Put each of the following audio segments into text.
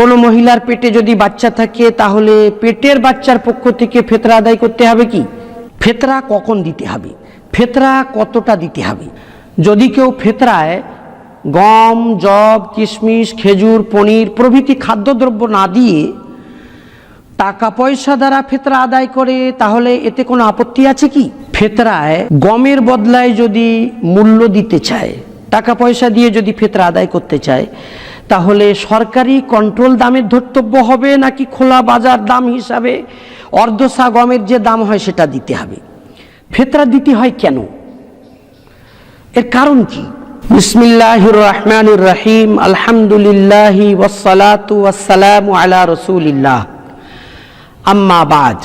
কোনো মহিলার পেটে যদি বাচ্চা থাকে, তাহলে পেটের বাচ্চার পক্ষ থেকে ফেতরা আদায় করতে হবে কি? ফেতরা কখন দিতে হবে? ফেতরা কতটা দিতে হবে? যদি কেউ ফেতরায়, গম জব কিশমিশ, খেজুর, পনির প্রভৃতি খাদ্যদ্রব্য না দিয়ে টাকা পয়সা দ্বারা ফেতরা আদায় করে, তাহলে এতে কোনো আপত্তি আছে কি? ফেতরায় গমের বদলায় যদি মূল্য দিতে চায়, টাকা পয়সা দিয়ে যদি ফেতরা আদায় করতে চায় তাহলে সরকারি কন্ট্রোল দামের ধর্তব্য হবে নাকি খোলা বাজার দাম হিসাবে অর্ধসা গমের যে দাম হয় সেটা দিতে হবে? ফেতরা দিতে হয় কেন? এর কারণ কি? বিসমিল্লাহ রহমান রহিম আলহামদুলিল্লাহ ওয়াসালাতু ওয়াসালামু আলা রসুলিল্লাহ। আম্মা বাদ।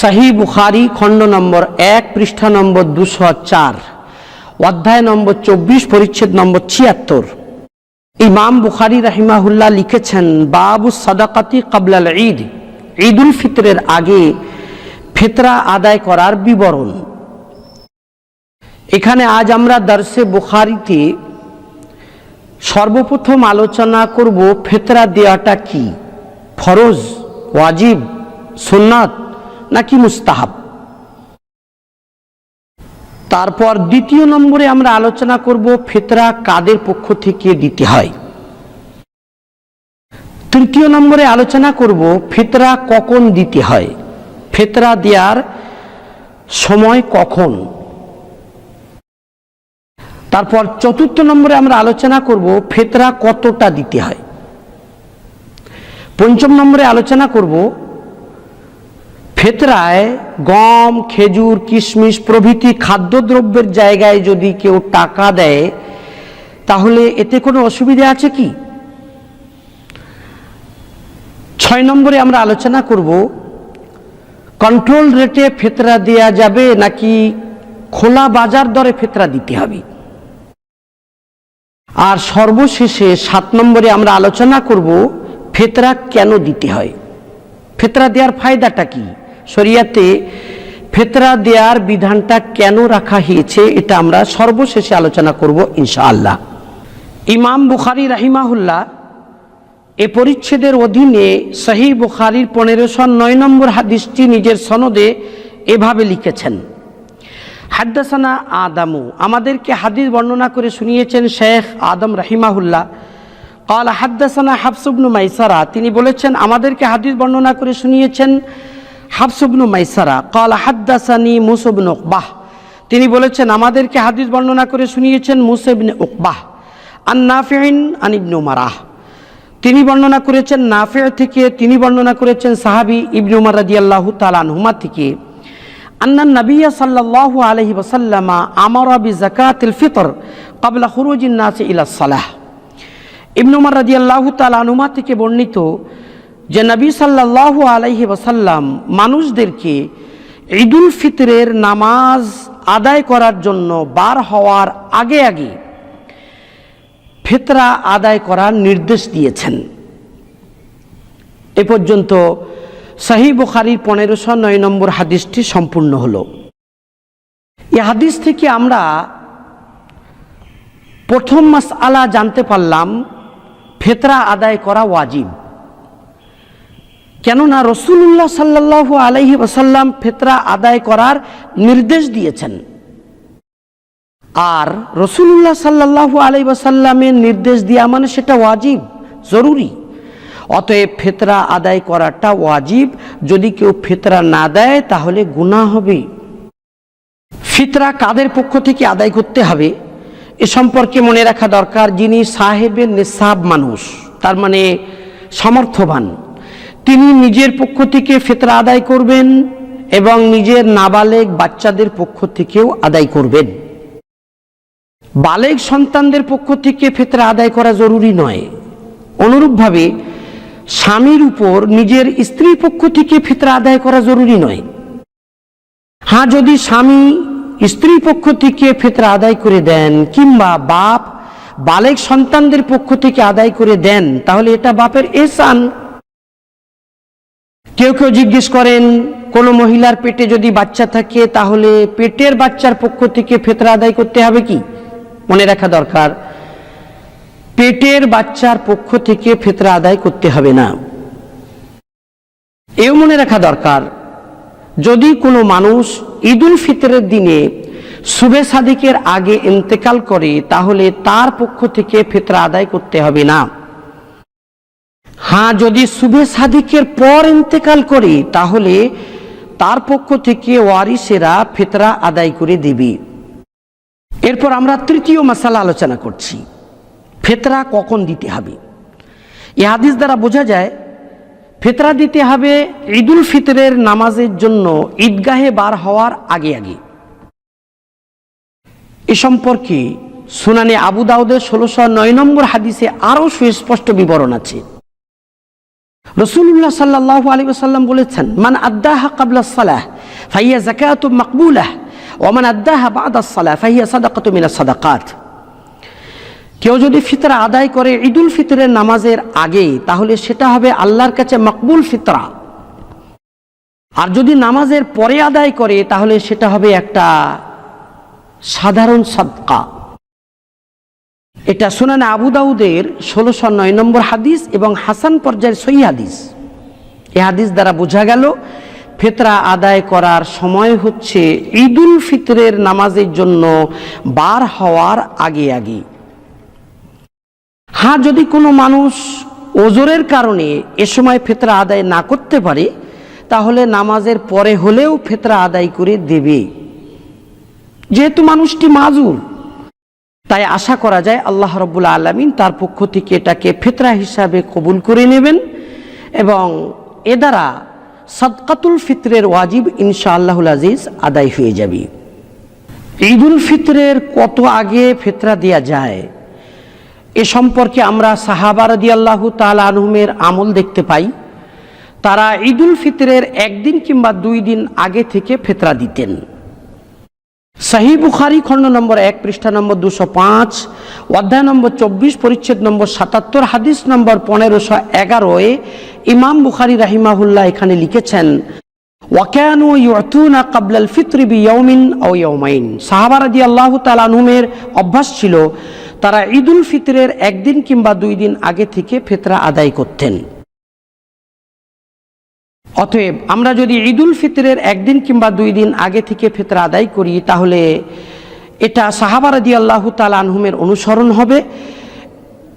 সাহি বুখারি, খণ্ড নম্বর এক, পৃষ্ঠা নম্বর দুশো চার, অধ্যায় নম্বর চব্বিশ, পরিচ্ছেদ নম্বর ছিয়াত্তর। ইমাম বুখারি রাহিমাহুল্লাহ লিখেছেন, বাবু সাদাকাতি কাবলাল ঈদ ঈদ উল ফিতরের আগে ফেতরা আদায় করার বিবরণ। এখানে আজ আমরা দার্সে বুখারিতে সর্বপ্রথম আলোচনা করব ফেতরা দেওয়াটা কি? ফরজ, ওয়াজিব, সুন্নাত নাকি মুস্তাহাব? তারপর দ্বিতীয় নম্বরে আমরা আলোচনা করব ফেতরা কাদের পক্ষ থেকে দিতে হয়। তৃতীয় নম্বরে আলোচনা করব ফেতরা কখন দিতে হয়। ফেতরা দেওয়ার সময় কখন। তারপর চতুর্থ নম্বরে আমরা আলোচনা করব ফেতরা কতটা দিতে হয়। পঞ্চম নম্বরে আলোচনা করব ফেতরায় গম, খেজুর, কিশমিশ প্রভৃতি খাদ্যদ্রব্যের জায়গায় যদি কেউ টাকা দেয়, তাহলে এতে কোনো অসুবিধা আছে কি? ছয় নম্বরে আমরা আলোচনা করব কন্ট্রোল রেটে ফেতরা দেয়া যাবে নাকি খোলা বাজার দরে ফেতরা দিতে হবে? আর সর্বশেষে সাত নম্বরে আমরা আলোচনা করব, ফেতরা কেন দিতে হয়? ফেতরা দেওয়ার ফায়দাটা কি? শরিয়াতে ফেতরা দেওয়ার বিধানটা কেন রাখা হয়েছে, এটা আমরা সর্বশেষে আলোচনা করব ইনশাআল্লাহ। ইমাম বুখারি রাহিমাহুল্লাহ এ পরিচ্ছেদের অধীনে সহি বুখারির পনেরোশো নয় নম্বর হাদিসটি নিজের সনদে এভাবে লিখেছেন, হাদ্দাসানা আদামু। আমাদেরকে হাদিস বর্ণনা করে শুনিয়েছেন শেখ আদম রাহিমাহুল্লাহ। কাল হাদ্দাসানা হাফসুবনু মাইসারা। তিনি বলেছেন, আমাদেরকে হাদিস বর্ণনা করে শুনিয়েছেন হাফসুবনু মাইসারা, কলা হাদ্দাসানি মুসবনু উকবাহ। তিনি বলেছেন, আমাদেরকে হাদিস বর্ণনা করে শুনিয়েছেন মুসেবনে উকবাহ। আন নাফিন আনিবনু মারাহ। তিনি বর্ণনা করেছেন নাফে থেকে তিনি বর্ণনা করেছেন সাহাবি ইবনু উমার আল্লাহ তাআলা আনহুমা থেকে, আন্না নবিয়া সাল্লাল্লাহু আলাইহি আমার আবি জাকাতিল ফিতর কাবলা খুরুজিন নাস ইলা সালাহ। ইবনুমার রাজি আল্লাহ তালানুমা থেকে বর্ণিত যে নবী সাল্লাল্লাহু আলাইহি ওয়াসাল্লাম মানুষদেরকে ঈদুল ফিতরের নামাজ আদায় করার জন্য বার হওয়ার আগে আগে ফিতরা আদায় করার নির্দেশ দিয়েছেন। এ পর্যন্ত সাহি বুখারির পনেরোশো নয় নম্বর হাদিসটি সম্পূর্ণ হল। এই হাদিস থেকে আমরা প্রথম মাস আলা জানতে পারলাম, ফেতরা আদায় করা ওয়াজিব। কেননা রসুল্লাহ সাল্লাহ আলহি ওসাল্লাম ফেতরা আদায় করার নির্দেশ দিয়েছেন। আর রসুল্লাহ সাল্লাহ আলাই ওসাল্লামের নির্দেশ দেওয়া মানে সেটা ওয়াজিব, জরুরি। অতএব ফেতরা আদায় করাটা ওয়াজিব, যদি কেউ ফেতরা না দেয় তাহলে গুণা হবে। ফিতরা কাদের পক্ষ থেকে আদায় করতে হবে? এ সম্পর্কে মনে রাখা দরকার, যিনি সাহেবের নিসাব মানুষ, তার মানে সামর্থ্যবান তিনি নিজের পক্ষ থেকে ফেতরা আদায় করবেন এবং নিজের নাবালেগ বাচ্চাদের পক্ষ থেকেও আদায় করবেন। বালেগ সন্তানদের পক্ষ থেকে ফেতরা আদায় করা জরুরি নয়। অনুরূপভাবে স্বামীর উপর নিজের স্ত্রীর পক্ষ থেকে ফেতরা আদায় করা জরুরি নয়। হ্যাঁ যদি স্বামী স্ত্রী পক্ষ থেকে ফেতরা আদায় করে দেন কিংবা বাপ বালেক সন্তানদের পক্ষ থেকে আদায় করে দেন, তাহলে এটা বাপের এসান কেউ কেউ জিজ্ঞেস করেন, কোনো মহিলার পেটে যদি বাচ্চা থাকে, তাহলে পেটের বাচ্চার পক্ষ থেকে ফেতরা আদায় করতে হবে কি? মনে রাখা দরকার, পেটের বাচ্চার পক্ষ থেকে ফেতরা আদায় করতে হবে না। এও মনে রাখা দরকার, যদি কোনো মানুষ ঈদুল ফিতরের দিনে শুভে সাদিকের আগে ইন্তেকাল করে, তাহলে তার পক্ষ থেকে ফেতরা আদায় করতে হবে না। হ্যাঁ যদি শুভে সাদিকের পর ইন্তেকাল করে, তাহলে তার পক্ষ থেকে ওয়ারিসেরা ফেতরা আদায় করে দেবে। এরপর আমরা তৃতীয় মশালা আলোচনা করছি। ফেতরা কখন দিতে হবে? এ হাদিস দ্বারা বোঝা যায়, ফেতরা দিতে হবে ঈদুল ফিতরের নামাজের জন্য ঈদগাহে বার হওয়ার আগে আগে। এ সম্পর্কে সুনানে আবু দাউদের ষোলোশো নয় নম্বর হাদিসে আরও সুস্পষ্ট বিবরণ আছে। রসুল্লাহ সাল্লাহ আলী সাল্লাম বলেছেন, মান আদাহা কাবলা সালাহ ফাইয়া জাকাত মকবুলাহ ওমান আদাহা বাদ সালাহ ফাইয়া সাদাকাত মিনা সাদাকাত। কেউ যদি ফিতরা আদায় করে ঈদুল ফিতরের নামাজের আগে, তাহলে সেটা হবে আল্লাহর কাছে মকবুল ফিতরা। আর যদি নামাজের পরে আদায় করে, তাহলে সেটা হবে একটা সাধারণ সদকা। এটা শোনান আবু দাউদের ষোলোশো নয় নম্বর হাদিস এবং হাসান পর্যায়ের সই হাদিস। এ হাদিস দ্বারা বোঝা গেল, ফেতরা আদায় করার সময় হচ্ছে ঈদুল ফিতরের নামাজের জন্য বার হওয়ার আগে আগে। হ্যাঁ যদি কোনো মানুষ ওজোরের কারণে এ সময় ফেতরা আদায় না করতে পারে, তাহলে নামাজের পরে হলেও ফেতরা আদায় করে দেবে। যেহেতু মানুষটি মাজুর তাই আশা করা যায় আল্লাহ রব্বুল আলমিন তার পক্ষ থেকে এটাকে ফেতরা হিসাবে কবুল করে নেবেন এবং এ দ্বারা সদকাতুল ফিতরের ওয়াজিব ইনশা আল্লাহুল আজিজ আদায় হয়ে যাবে। ঈদুল ফিতরের কত আগে ফেতরা দেয়া যায় এ সম্পর্কে আমরা সাহাবার দি আল্লাহ তাল আনহুমের আমল দেখতে পাই। তারা ঈদুল ফিতরের একদিন কিংবা দুই দিন আগে থেকে ফেতরা দিতেন। সাহি বুখারি খণ্ড নম্বর এক, পৃষ্ঠা নম্বর দুশো পাঁচ, অধ্যায় নম্বর চব্বিশ, পরিচ্ছেদ নম্বর সাতাত্তর, হাদিস নম্বর পনেরোশো এগারোয় ইমাম বুখারি রাহিমাহুল্লাহ এখানে লিখেছেন ও অভ্যাস ছিল, তারা ঈদুল ফিতরের একদিন কিংবা দুই দিন আগে থেকে ফেতরা আদায় করতেন। অতএব আমরা যদি ঈদুল ফিতরের একদিন কিংবা দুই দিন আগে থেকে ফেতরা আদায় করি, তাহলে এটা সাহাবারাদি আল্লাহ তাল আনহুমের অনুসরণ হবে।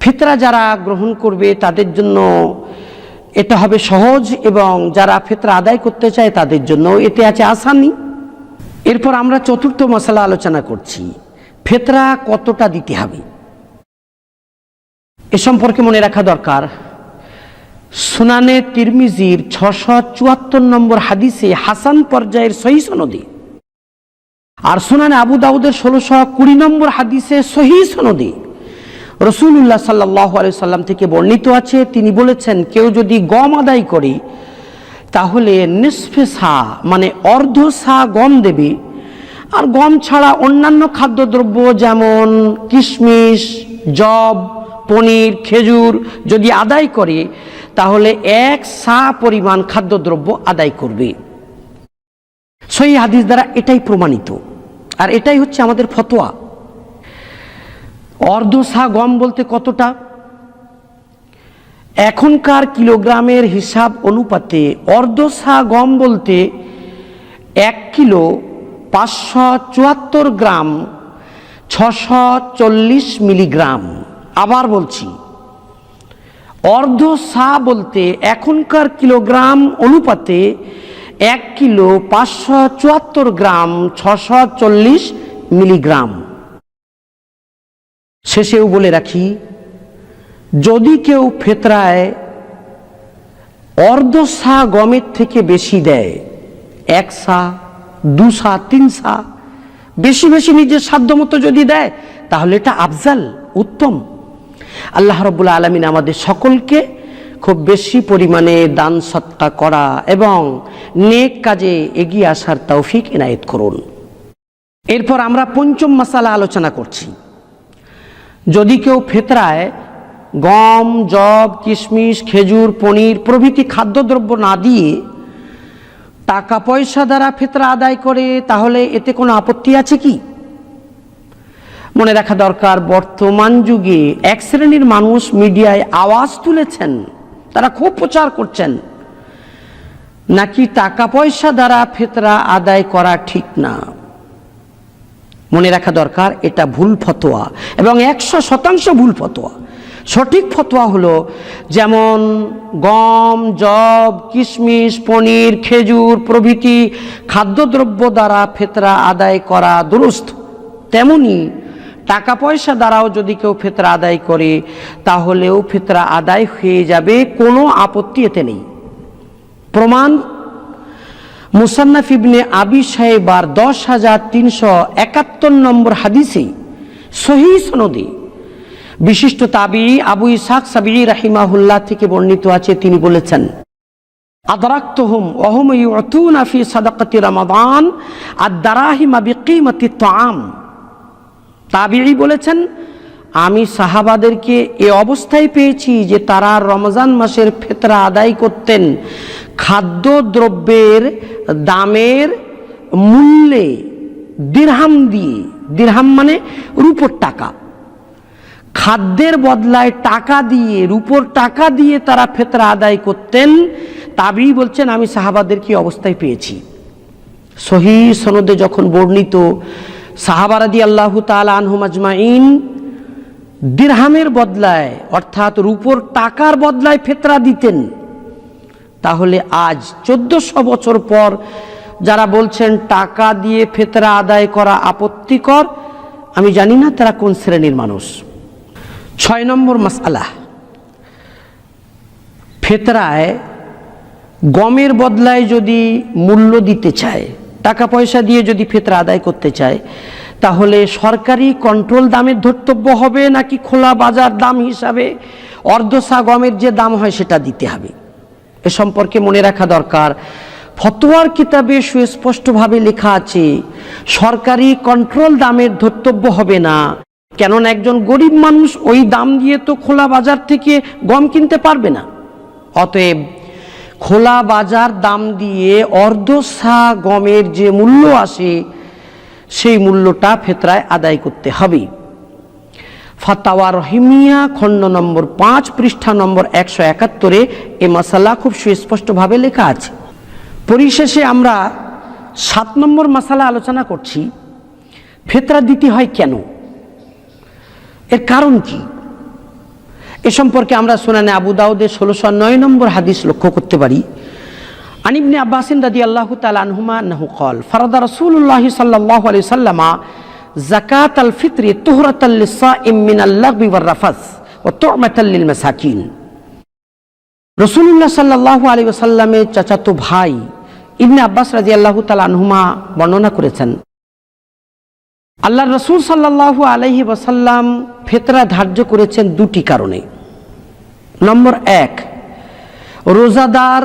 ফিতরা যারা গ্রহণ করবে, তাদের জন্য এটা হবে সহজ এবং যারা ফেতরা আদায় করতে চায়, তাদের জন্য এতে আছে আসানি। এরপর আমরা চতুর্থ মশলা আলোচনা করছি, ফেতরা কতটা দিতে হবে? এ সম্পর্কে মনে রাখা দরকার। সুনানে তিরমিজির ছশো চুয়াত্তর নম্বর হাদিসে হাসান পর্যায়ের সহি সনদে। আর সুনানে আবু দাউদের ষোলোশো কুড়ি নম্বর হাদিসে সহি সনদে। রসুল্লাহ সাল্লাহ সাল্লাম থেকে বর্ণিত আছে, তিনি বলেছেন, কেউ যদি গম আদায় করে, তাহলে নিসফে সা মানে অর্ধ সা গম দেবে। আর গম ছাড়া অন্যান্য খাদ্যদ্রব্য যেমন কিশমিশ জব পনির, খেজুর যদি আদায় করে তাহলে এক সা পরিমাণ খাদ্যদ্রব্য আদায় করবে। সই হাদিস দ্বারা এটাই প্রমাণিত। আর এটাই হচ্ছে আমাদের ফতোয়া। অর্ধ সা গম বলতে কতটা? এখনকার কিলোগ্রামের হিসাব অনুপাতে অর্ধ সা গম বলতে এক কিলো পাঁচশো চুয়াত্তর গ্রাম, ছশো চল্লিশ মিলিগ্রাম। আবার বলছি অর্ধ সা বলতে এখনকার কিলোগ্রাম অনুপাতে এক কিলো পাঁচশো চুয়াত্তর গ্রাম ছশো চল্লিশ মিলিগ্রাম। শেষেও বলে রাখি, যদি কেউ ফেতরায় অর্ধ সা গমের থেকে বেশি দেয়, এক সা, দু সা, তিন সা, বেশি বেশি নিজের সাধ্য মতো যদি দেয়, তাহলে এটা আফজাল, উত্তম। আল্লাহ রবুল্লা আলমিন আমাদের সকলকে খুব বেশি পরিমাণে দান সত্তা করা এবং নেক কাজে এগিয়ে আসার তৌফিক এনায়েত করুন। এরপর আমরা পঞ্চম মশালা আলোচনা করছি। যদি কেউ ফেতরায় গম জব কিশমিশ, খেজুর, পনির প্রভৃতি খাদ্যদ্রব্য না দিয়ে টাকা পয়সা দ্বারা ফেতরা আদায় করে, তাহলে এতে কোনো আপত্তি আছে কি? মনে রাখা দরকার, বর্তমান যুগে এক শ্রেণির মানুষ মিডিয়ায় আওয়াজ তুলেছেন, তারা খুব প্রচার করছেন। নাকি টাকা পয়সা দ্বারা ফেতরা আদায় করা ঠিক না? মনে রাখা দরকার, এটা ভুল ফতোয়া এবং একশো শতাংশ ভুল ফতোয়া। সঠিক ফতোয়া হলো যেমন গম, জব, কিশমিশ, পনির, খেজুর প্রভৃতি খাদ্যদ্রব্য দ্বারা ফেতরা আদায় করা দুরস্থ তেমনি টাকা পয়সা দ্বারাও যদি কেউ ফেতরা আদায় করে, তাহলেও ফেতরা আদায় হয়ে যাবে, কোনো আপত্তি এতে নেই। প্রমাণ, মুসান্নাফ ইবনে আবি সাহেবার দশ হাজার তিনশো একাত্তর নম্বর হাদিসে সহি সনদে বিশিষ্ট তাবি আবু ইসাক সাবি রাহিমাহুল্লাহ থেকে বর্ণিত আছে, তিনি বলেছেন, আদরাক্তহুম অহম সাদাকাতি রমাদান আর দারাহিমা বিকিমতি তাম তাবিঈ বলেছেন, আমি সাহাবাদেরকে এ অবস্থায় পেয়েছি যে তারা রমজান মাসের ফেতরা আদায় করতেন। খাদ্য দ্রব্যের দামের মূল্যে দিরহাম দিয়ে। দিরহাম মানে রূপর টাকা। খাদ্যের বদলায় টাকা দিয়ে, রূপর টাকা দিয়ে তারা ফেতরা আদায় করতেন। তাবি বলছেন, আমি সাহাবাদেরকে এই অবস্থায় পেয়েছি। সহি সনদে যখন বর্ণিত সাহাবারাদি আল্লাহ তালা আনহুম আজমাইন, দিরহামের বদলায়, অর্থাৎ রূপর টাকার বদলায় ফেতরা দিতেন। তাহলে আজ চোদ্দশো বছর পর যারা বলছেন টাকা দিয়ে ফেতরা আদায় করা আপত্তিকর, আমি জানি না তারা কোন শ্রেণির মানুষ। ছয় নম্বর মাসালা ফেতরায় গমের বদলায় যদি মূল্য দিতে চায় টাকা পয়সা দিয়ে যদি ফেতরা আদায় করতে চায়, তাহলে সরকারি কন্ট্রোল দামের ধর্তব্য হবে নাকি খোলা বাজার দাম হিসাবে অর্ধসা গমের যে দাম হয় সেটা দিতে হবে? এ সম্পর্কে মনে রাখা দরকার। ফতোয়ার কিতাবে সুস্পষ্টভাবে লেখা আছে, সরকারি কন্ট্রোল দামের ধর্তব্য হবে না। কেননা একজন গরিব মানুষ ওই দাম দিয়ে তো খোলা বাজার থেকে গম কিনতে পারবে না। অতএব খোলা বাজার দাম দিয়ে অর্ধসা গমের যে মূল্য আসে, সেই মূল্যটা ফেতরায় আদায় করতে হবে। ফাতাওয়া রহিমিয়া, খণ্ড নম্বর পাঁচ, পৃষ্ঠা নম্বর একশো একাত্তরে এ মশালা খুব সুস্পষ্টভাবে লেখা আছে। পরিশেষে আমরা সাত নম্বর মশালা আলোচনা করছি, ফেতরা দিতে হয় কেন? এর কারণ কি? এ সম্পর্কে আমরা শোনানে আবু দাউদের ষোলোশো নয় নম্বর হাদিস লক্ষ্য করতে পারি। আনিবনে আব্বাসিন রাদি আল্লাহ তালহুমা নাহু কল ফরদা রসুল্লাহ সাল্লাহ আলি সাল্লামা জাকাত আল ফিত্রি তুহরাতাল্লিসা ইমিন আল্লাহ বিবর রাফাস ও তোরমাতাল্লিল মাসাকিন। রসুল্লাহ সাল্লাহ আলী সাল্লামের চাচাতো ভাই ইবনে আব্বাস রাজি আল্লাহ তাল আনহুমা বর্ণনা করেছেন আল্লাহ রসুল সাল্লাহু আলহি ওসাল্লাম ফেতরা ধার্য করেছেন দুটি কারণে। নম্বর এক, রোজাদার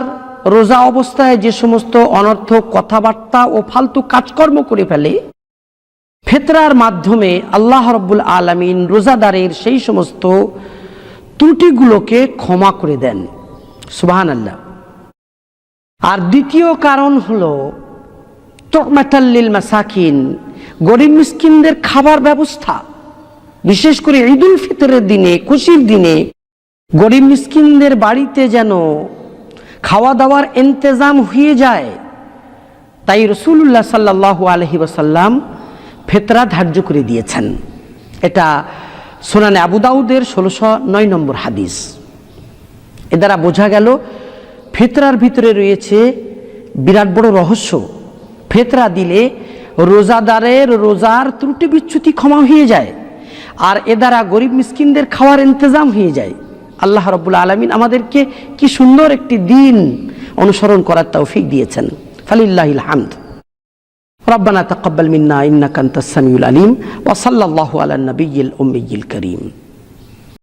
রোজা অবস্থায় যে সমস্ত অনর্থ কথাবার্তা ও ফালতু কাজকর্ম করে ফেলে, ফেতরার মাধ্যমে আল্লাহ রব্বুল আলমিন রোজাদারের সেই সমস্ত ত্রুটিগুলোকে ক্ষমা করে দেন। সুবাহান আল্লাহ আর দ্বিতীয় কারণ হলো তোকমাতাল্লিল মাসাকিন গরিব মিসকিনদের খাবার ব্যবস্থা। বিশেষ করে ঈদুল ফিতরের দিনে, খুশির দিনে গরিব মিসকিনদের বাড়িতে যেন খাওয়া দাওয়ার ইন্তজাম হয়ে যায়, তাই রসুল্লাহ সাল্লাহ আলহি ওসাল্লাম ফেতরা ধার্য করে দিয়েছেন। এটা সোনানে আবু দাউদের ষোলোশো নয় নম্বর হাদিস। এ দ্বারা বোঝা গেল, ফেতরার ভিতরে রয়েছে বিরাট বড় রহস্য। ফেতরা দিলে রোজাদারের রোজার ত্রুটি বিচ্যুতি ক্ষমা হয়ে যায় আর এ দ্বারা গরিব মিসকিনদের খাওয়ার ইন্তজাম হয়ে যায় আল্লাহ রব্বুল আলমিন আমাদেরকে কি সুন্দর একটি দিন অনুসরণ করার তৌফিক দিয়েছেন ফালিল্লাহিল হামদ ربنا تقبل منا إنك أنت السميع العليم وصلى الله على النبي الأمي الكريم